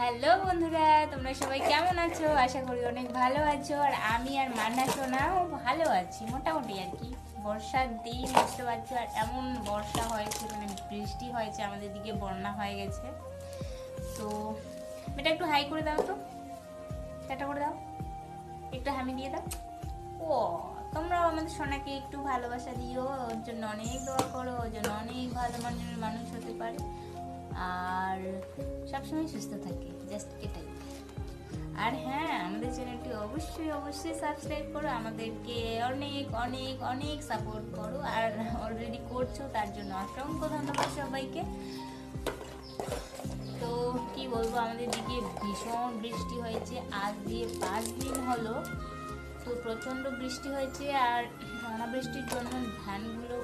Hello বন্ধুরা, তোমরা সবাই কেমন আছো? আশা করি অনেক ভালো আছো। আর আমি আর মান্না সোনাও ভালো আছি, মোটামুটি আর কি। বর্ষার দিন, বুঝতে পারছ? আর এমন বর্ষা হয়েছে মানে বৃষ্টি হয়েছে, আমাদের দিকে বন্যা হয়ে গেছে। তো, এটা একটু হাই করে দাও তো। টাটা করে দাও। একটু হামি দিয়ে দাও। ও, তোমরাও আমাদের সোনাকে একটু ভালোবাসা দিও। ওর জন্য অনেক দোয়া করো, ওর জন্য অনেক ভালো মানুষ হতে পারে। আর সবসময় সুস্থ থাকে জাস্ট এটাই। আর হ্যাঁ আমাদের চ্যানেলটি অবশ্যই অবশ্যই সাবস্ক্রাইব করো, আমাদেরকে অনেক অনেক অনেক সাপোর্ট করো। আর অলরেডি করছ, তার জন্য অসংখ্য ধন্যবাদ সবাইকে। তো কি বলব, আমাদের দিকে ভীষণ বৃষ্টি হয়েছে। আজ দিয়ে পাঁচ দিন হলো, তো প্রচণ্ড বৃষ্টি হয়েছে। আর অনাবৃষ্টির জন্য ধানগুলো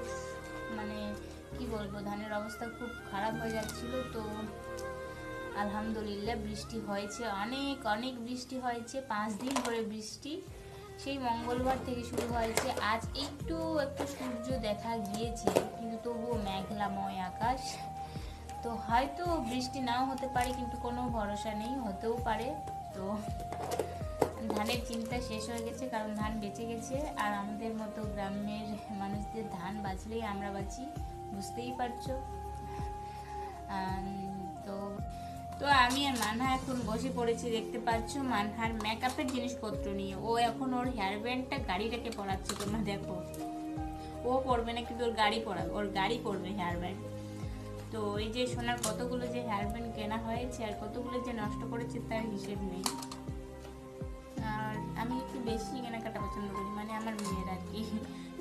মানে কি বলব, ধানের অবস্থা খুব খারাপ হয়ে যাচ্ছিল তো আলহামদুলিল্লাহ বৃষ্টি হয়েছে, অনেক অনেক বৃষ্টি হয়েছে, পাঁচ দিন ধরে বৃষ্টি। সেই মঙ্গলবার থেকে শুরু হয়েছে, আজ একটু একটু সূর্য দেখা গিয়েছে, কিন্তু তবুও মেঘলাময় আকাশ। তো হয়তো বৃষ্টি নাও হতে পারে, কিন্তু কোনো ভরসা নেই, হতেও পারে। তো ধানের চিন্তা শেষ হয়ে গেছে, কারণ ধান বেঁচে গেছে, আর আমাদের মতো গ্রামের মানুষদের ধান বাঁচলেই আমরা বাঁচি। বুঝতেই পারছ। তো তো আমি আর মানহা এখন বসে পড়েছি, দেখতে পাচ্ছ মানহার মেকআপের জিনিসপত্র নিয়ে। ও এখন ওর হেয়ার ব্যান্ডটা গাড়িটাকে পরাচ্ছে, তোমরা দেখো। ও পরবে না কিন্তু ওর গাড়ি পরাবে ওর গাড়ি পরবে হেয়ার ব্যান্ড তো এই যে সোনার কতগুলো যে হেয়ার ব্যান্ড কেনা হয়েছে আর কতগুলো যে নষ্ট করেছে তার হিসেব নেই। আর আমি একটু বেশি কেনাকাটা পছন্দ করি মানে আমার মেয়ের আর কি।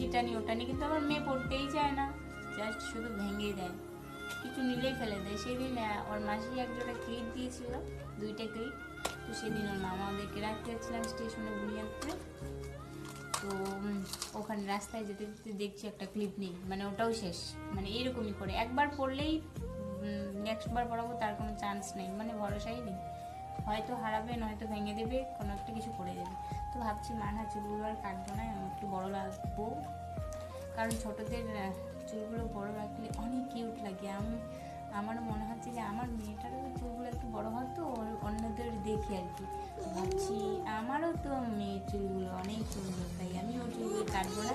এটা নিয়ে ওটা নিয়ে কিন্তু আমার মেয়ে পড়তেই চায় না। জাস্ট শুধু ভেঙে দেয়। কিছু নিলেই ফেলে দেয়। সেদিন ওর মাসি এক জোড়া ক্লিপ দিয়েছিল, দুইটা ক্লিপ তো সেদিন ওর মামা ওদেরকে রাখতে যাচ্ছিলাম স্টেশনে ঘুরিয়ে আসতে তো ওখানে রাস্তায় যেতে যেতে দেখছি একটা ক্লিপ নেই। মানে ওটাও শেষ। মানে এরকমই করে। একবার পড়লেই নেক্সট বার পড়াবো তার কোনো চান্স নেই। মানে ভরসাই নেই। হয়তো হারাবে, নয়তো ভেঙে দেবে, কোনো একটা কিছু করে দেবে। তো ভাবছি মানহা চুলগুলো আর কাটবো না, একটু বড় লাগবো। কারণ ছোটদের চুলগুলো বড় রাখলে অনেক কিউট লাগে। আমি, আমারও মনে হচ্ছে যে আমার মেয়েটারও চুলগুলো একটু বড় হয় তো অন্যদের দেখি আর কি। ভাবছি আমারও তো মেয়ের চুলগুলো অনেক সুন্দর, তাই আমি ওর চুলগুলো কাটবো না।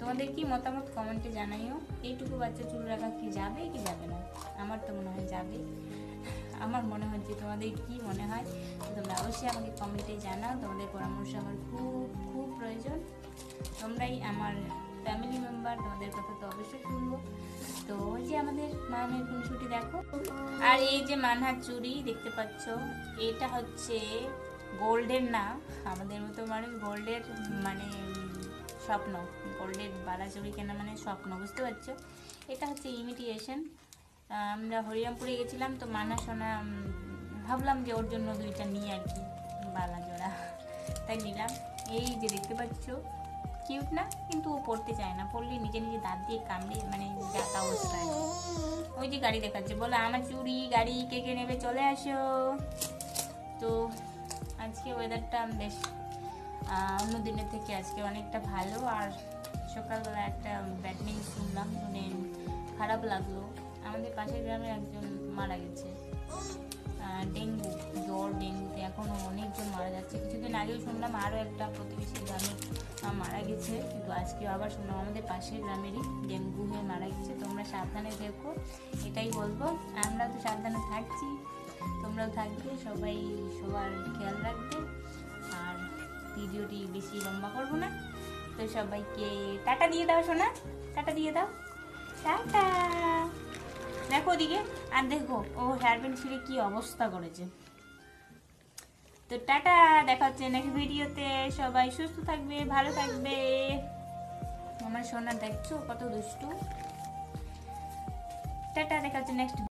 তোমাদের কি মতামত কমেন্টে জানাইও। এইটুকু বাচ্চা চুল রাখা কি যাবে কি যাবে না? আমার তো মনে হয় যাবে। আমার মনে হচ্ছে তোমাদের কি মনে হয়? তোমরা অবশ্যই আমাকে কমেন্টে জানাও। তোমাদের পরামর্শ আমার খুব খুব প্রয়োজন। তোমরাই আমার ফ্যামিলি মেম্বার তোমাদের কথা তো অবশ্যই শুনব। তো ওই যে আমাদের মামের খুনসুটি, দেখো। আর এই যে মানহার চুড়ি, দেখতে পাচ্ছ, এটা হচ্ছে গোল্ডের না, আমাদের মতো মানুষ গোল্ডের মানে স্বপ্ন, গোল্ডের বালা চুড়ি কেনা মানে স্বপ্ন, বুঝতে পারছ? এটা হচ্ছে ইমিটিয়েশন আমরা হরিরামপুরে গেছিলাম, তো মানা সোনা ভাবলাম যে ওর জন্য দুইটা নিয়ে আর কি, বালা জোড়া। তাই নিলাম। এই যে দেখতে পাচ্ছ কিউট না, কিন্তু ও পড়তে চায় না। পড়লে নিজে নিজে দাঁত দিয়ে কামড়ে মানে যাতা অবস্থায় ওই যে গাড়ি দেখাচ্ছে, বলে আমার চুরি গাড়ি, কে কে নেবে চলে আসো। তো আজকে ওয়েদারটা বেশ অন্য দিনের থেকে আজকে অনেকটা ভালো আর সকালবেলা একটা ব্যাড শুনলাম শুনে খারাপ লাগল। আমাদের পাশের গ্রামে একজন মারা গেছে। ডেঙ্গু, জ্বর, ডেঙ্গুতে এখনও অনেকজন মারা যাচ্ছে। কিছুদিন আগেও শুনলাম আরও একটা প্রতিবেশী গ্রামে মারা গেছে, কিন্তু আজকেও আবার শুনলাম আমাদের পাশের গ্রামেরই ডেঙ্গু হয়ে মারা গেছে। তোমরা সাবধানে দেখো, এটাই বলব। আমরা তো সাবধানে থাকছি, তোমরাও থাকবে, সবাই সবার খেয়াল রাখবে। আর ভিডিওটি বেশি লম্বা করব না। তো সবাইকে টাটা দিয়ে দাও, সোনা। টাটা দিয়ে দাও। টাটা। দেখো ওদিকে, আর দেখো, ও হেয়ার ব্যান্ড ছিঁড়ে কি অবস্থা করেছে। তো টাটা দেখা হচ্ছে নেক্সট ভিডিওতে সবাই সুস্থ থাকবে, ভালো থাকবে। আমার সোনা দেখছ, কত দুষ্টু। টাটা দেখা হচ্ছে নেক্সট